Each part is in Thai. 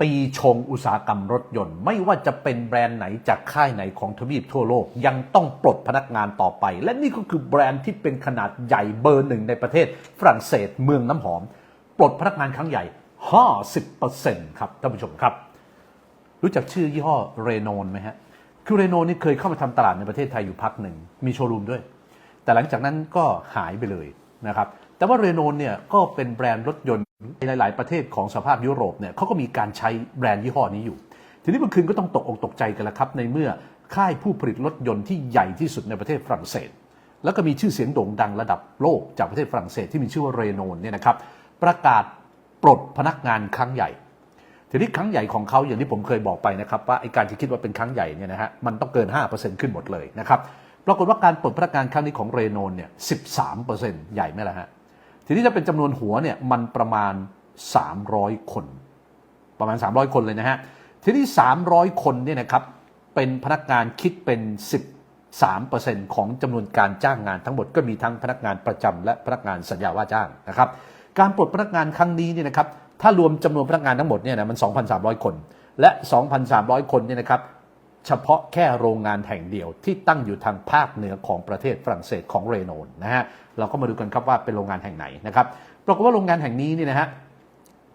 ปีชงอุตสาหกรรมรถยนต์ ไม่ว่าจะเป็นแบรนด์ไหนจากค่ายไหนของทวีปทั่วโลก ยังต้องปลดพนักงานต่อไป และนี่ก็คือแบรนด์ที่เป็นขนาดใหญ่เบอร์หนึ่งในประเทศฝรั่งเศสเมืองน้ำหอม ปลดพนักงานครั้งใหญ่ 50%ครับท่านผู้ชมครับ รู้จักชื่อยี่ห้อเรโนนไหมฮะคือเรโนนนี่เคยเข้ามาทำตลาดในประเทศไทยอยู่พักหนึ่งมีโชว์รูมด้วย แต่หลังจากนั้นก็หายไปเลยนะครับแต่ว่าเรโนนเนี่ยก็เป็นแบรนด์รถยนต์ ในหลาย ๆ ประเทศของสภาพยุโรปเนี่ยเขาก็มีการใช้แบรนด์ยี่ห้อนี้อยู่ ทีนี้เมื่อคืนก็ต้องตกอกตกใจกันล้วครับ ในเมื่อค่ายผู้ผลิตรถยนต์ที่ใหญ่ที่สุดในประเทศฝรั่งเศส แล้วก็มีชื่อเสียงโด่งดังระดับโลกจากประเทศฝรั่งเศสที่มีชื่อว่าเรโนนเนี่ยนะครับประกาศปลดพนักงานครั้งใหญ่ ทีนี้ครั้งใหญ่ของเขาอย่างที่ผมเคยบอกไปนะครับว่าไอการที่คิดว่าเป็นครั้งใหญ่เนี่ยนะฮะมันต้องเกิน 5%ขึ้นหมดเลยนะครับปรากฏว่าการปลดพนักงานครั้งนี้ของเรโนนเนี่ย13%ใหญ่ไหมล่ะฮะ ทีนี้ถ้าเป็นจำนวนหัวเนี่ยมันประมาณ 300 คน ประมาณ 300 คนเลยนะฮะ ทีนี้ 300 คนเนี่ยนะครับเป็นพนักงานคิดเป็น 13%ของจำนวนการจ้างงานทั้งหมดก็มีทั้งพนักงานประจำและพนักงานสัญญาว่าจ้างนะครับ การปลดพนักงานครั้งนี้เนี่ยนะครับถ้ารวมจำนวนพนักงานทั้งหมดเนี่ยนะมัน 2,300 คน และ 2,300 คนเนี่ยนะครับเฉพาะแค่โรงงานแห่งเดียวที่ตั้งอยู่ทางภาคเหนือของประเทศฝรั่งเศสของเรโนนนะฮะ เราก็มาดูกันครับว่าเป็นโรงงานแห่งไหนนะครับปรากฏว่าโรงงานแห่งนี้เนี่ยนะฮะ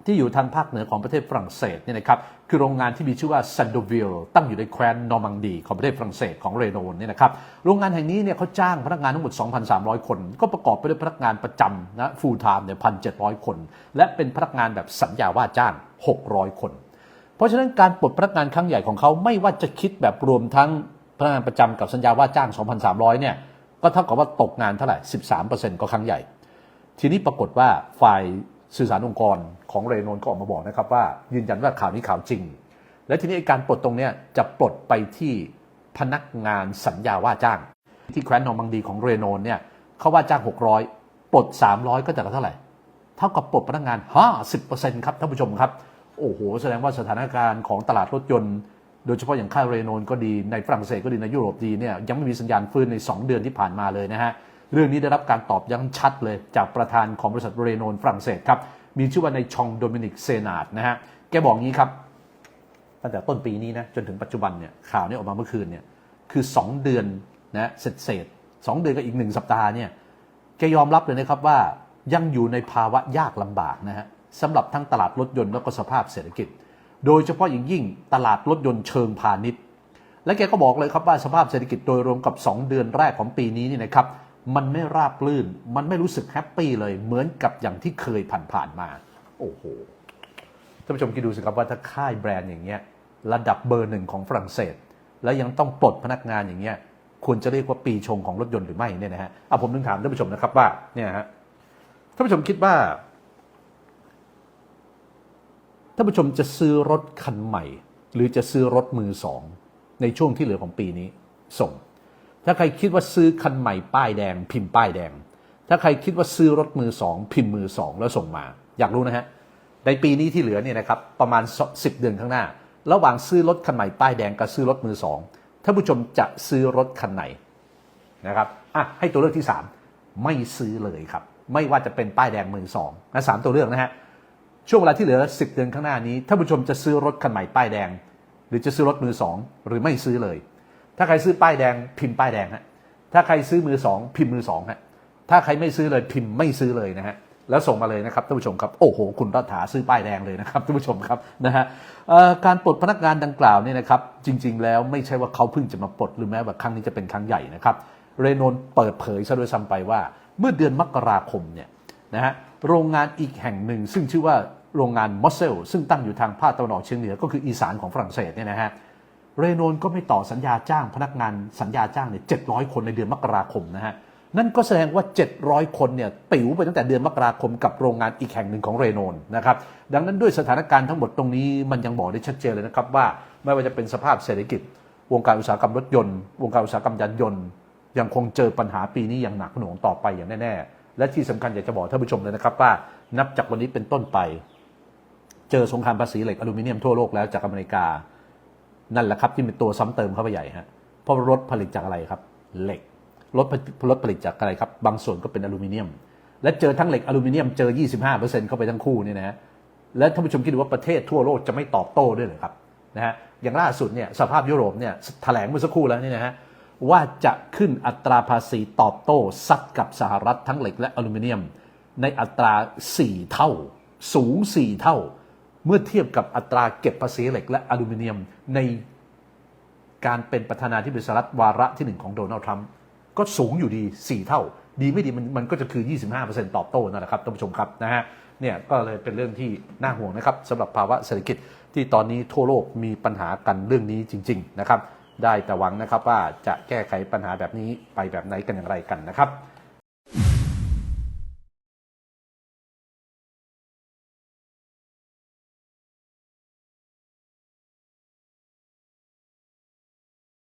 ที่อยู่ทางภาคเหนือของประเทศฝรั่งเศสเนี่ยนะครับคือโรงงานที่มีชื่อว่าซันโดวิลตั้งอยู่ในแคว้นนอร์มังดี ของประเทศฝรั่งเศสของเรโนนเนี่ยนะครับโรงงานแห่งนี้เนี่ยเขาจ้างพนักงานทั้งหมด 2,300 คน ก็ประกอบไปด้วยพนักงานประจำนะฟูลไทม์เนี่ย1,700คน และเป็นพนักงานแบบสัญญาว่าจ้าง 600 คน เพราะฉะนั้นการปลดพนักงานครั้งใหญ่ของเขาไม่ว่าจะคิดแบบรวมทั้งพนักงานประจำกับสัญญาว่าจ้าง 2,300เนี่ย ก็เท่ากับว่าตกงานเท่าไหร่ 13%ก็ครั้งใหญ่ ทีนี้ปรากฏว่าฝ่ายสื่อสารองค์กรของเรโนนก็ออกมาบอกนะครับว่ายืนยันว่าข่าวนี้ข่าวจริง และทีนี้การปลดตรงนี้จะปลดไปที่พนักงานสัญญาว่าจ้าง ที่แคว้นนอร์มังดีของเรโนนเนี่ยเขาว่าจ้าง 600 ปลด 300 ก็จะเท่าไหร่ เท่ากับปลดพนักงาน 50%ครับท่านผู้ชมครับ โอ้โห แสดงว่าสถานการณ์ของตลาดรถยนต์ โดยเฉพาะอย่างค่ายเรโนนก็ดีในฝรั่งเศสก็ดีในยุโรปดีเนี่ยยังไม่มีสัญญาณฟื้นใน 2 เดือนที่ผ่านมาเลยนะฮะเรื่องนี้ได้รับการตอบยังชัดเลยจากประธานของบริษัทเรโนนฝรั่งเศสครับมีชื่อว่าในชองโดมินิกเซนาดนะฮะแกบอกงี้ครับตั้งแต่ต้นปีนี้นะจนถึงปัจจุบันเนี่ยข่าวนี้ออกมาเมื่อคืนเนี่ยคือ 2 เดือนนะเสร็จเศษๆสองเดือนกับอีกหนึ่งสัปดาห์เนี่ยแกยอมรับเลยนะครับว่ายังอยู่ในภาวะยากลำบากนะฮะสำหรับทั้งตลาดรถยนต์แล้วก็สภาพเศรษฐกิจ โดยเฉพาะอย่างยิ่งตลาดรถยนต์เชิงพาณิชย์ และแกก็บอกเลยครับว่าสภาพเศรษฐกิจโดยรวมกับ 2 เดือนแรกของปีนี้นี่นะครับมันไม่ราบรื่น มันไม่รู้สึกแฮปปี้เลยเหมือนกับอย่างที่เคยผ่านๆมา โอ้โหท่านผู้ชมคิดดูสิครับว่าถ้าค่ายแบรนด์อย่างเงี้ยระดับเบอร์หนึ่งของฝรั่งเศส แล้วยังต้องปลดพนักงานอย่างเงี้ยควรจะเรียกว่าปีชงของรถยนต์หรือไม่เนี่ยนะฮะเอาผมถึงถามท่านผู้ชมนะครับว่าเนี่ยฮะท่านผู้ชมคิดว่า ท่านผู้ชมจะซื้อรถคันใหม่ หรือจะซื้อรถมือสอง ในช่วงที่เหลือของปีนี้ ส่ง ถ้าใครคิดว่าซื้อคันใหม่ป้ายแดง พิมพ์ป้ายแดง ถ้าใครคิดว่าซื้อรถมือสองพิมพ์มือสองแล้วส่งมา อยากรู้นะฮะในปีนี้ที่เหลือเนี่ยนะครับประมาณ 10 เดือนข้างหน้า ระหว่างซื้อรถคันใหม่ป้ายแดงกับซื้อรถมือสองท่านผู้ชมจะซื้อรถคันไหนนะครับอะให้ตัวเลือกที่ 3 ไม่ซื้อเลยครับ ไม่ว่าจะเป็นป้ายแดงมือสองนะสามตัวเลือกนะฮะ ช่วงเวลาที่เหลือ 10 เดือนข้างหน้านี้ท่านผู้ชมจะซื้อรถคันใหม่ป้ายแดง หรือจะซื้อรถมือสองหรือไม่ซื้อเลย ถ้าใครซื้อป้ายแดงพิมพ์ป้ายแดงฮะถ้าใครซื้อมือสองพิมพ์มือสองฮะถ้าใครไม่ซื้อเลยพิมพ์ไม่ซื้อเลยนะฮะแล้วส่งมาเลยนะครับท่านผู้ชมครับโอ้โหคุณรัฐาซื้อป้ายแดงเลยนะครับท่านผู้ชมครับนะฮะการปลดพนักงานดังกล่าวเนี่ยนะครับจริง ๆ แล้วไม่ใช่ว่าเขาเพิ่งจะมาปลดหรือแม้ว่าครั้งนี้จะเป็นครั้งใหญ่นะครับเรโนนเปิดเผยซะด้วยซ้ำไปว่า เมื่อเดือนมกราคมเนี่ยนะฮะ โรงงานอีกแห่งหนึ่ง ซึ่งชื่อว่าโรงงานมอสเซลซึ่งตั้งอยู่ทางภาคตะวันออกเฉียงเหนือก็คืออีสานของฝรั่งเศสเนี่ยนะฮะเรโนนก็ไม่ต่อสัญญาจ้างพนักงานสัญญาจ้างเนี่ย700คนในเดือนมกราคมนะฮะนั่นก็แสดงว่า 700 คนเนี่ยติ๋วไปตั้งแต่เดือนมกราคมกับโรงงานอีกแห่งหนึ่งของเรโนนนะครับดังนั้นด้วยสถานการณ์ทั้งหมดตรงนี้มันยังบอกได้ชัดเจนเลยนะครับว่า ไม่ว่าจะเป็นสภาพเศรษฐกิจ วงการอุตสาหกรรมรถยนต์ วงการอุตสาหกรรมยานยนต์ ยังคงเจอปัญหาปีนี้อย่างหนักหน่วงต่อไปอย่างแน่ๆ และที่สำคัญอยากจะบอกท่านผู้ชมเลยนะครับว่านับจากวันนี้เป็นต้นไป เจอสงครามภาษีเหล็กอลูมิเนียมทั่วโลกแล้วจากอเมริกา นั่นแหละครับที่เป็นตัวซ้ำเติมเข้าไปใหญ่ฮะเพราะรถผลิตจากอะไรครับ เหล็กรถรถผลิตจากอะไรครับ บางส่วนก็เป็นอลูมิเนียม และเจอทั้งเหล็กอลูมิเนียมเจอ 25%เข้าไปทั้งคู่เนี่ยนะฮะและท่านผู้ชมคิดดูว่าประเทศทั่วโลกจะไม่ตอบโต้ด้วยหรือครับนะฮะอย่างล่าสุดเนี่ยสภาพยุโรปเนี่ยแถลงเมื่อสักครู่แล้วนี่นะฮะ ว่าจะขึ้นอัตราภาษีตอบโต้ซัดกับสหรัฐทั้งเหล็กและอลูมิเนียม ในอัตรา 4 เท่า สูง 4 เท่า เมื่อเทียบกับอัตราเก็บภาษีเหล็กและอลูมิเนียมในการเป็นประธานาธิบดีสหรัฐวาระที่หนึ่งของโดนัลด์ทรัมป์ก็สูงอยู่ดี 4 เท่า ดีไม่ดีมันมันก็จะคือ 25%ตอบโต้นั่นแหละครับท่านผู้ชมครับนะฮะเนี่ยก็เลยเป็นเรื่องที่น่าห่วงนะครับสำหรับภาวะเศรษฐกิจที่ตอนนี้ทั่วโลกมีปัญหากันเรื่องนี้จริง ๆ นะครับ ได้แต่หวังนะครับว่าจะแก้ไขปัญหาแบบนี้ไปแบบไหนกันอย่างไรกันนะครับ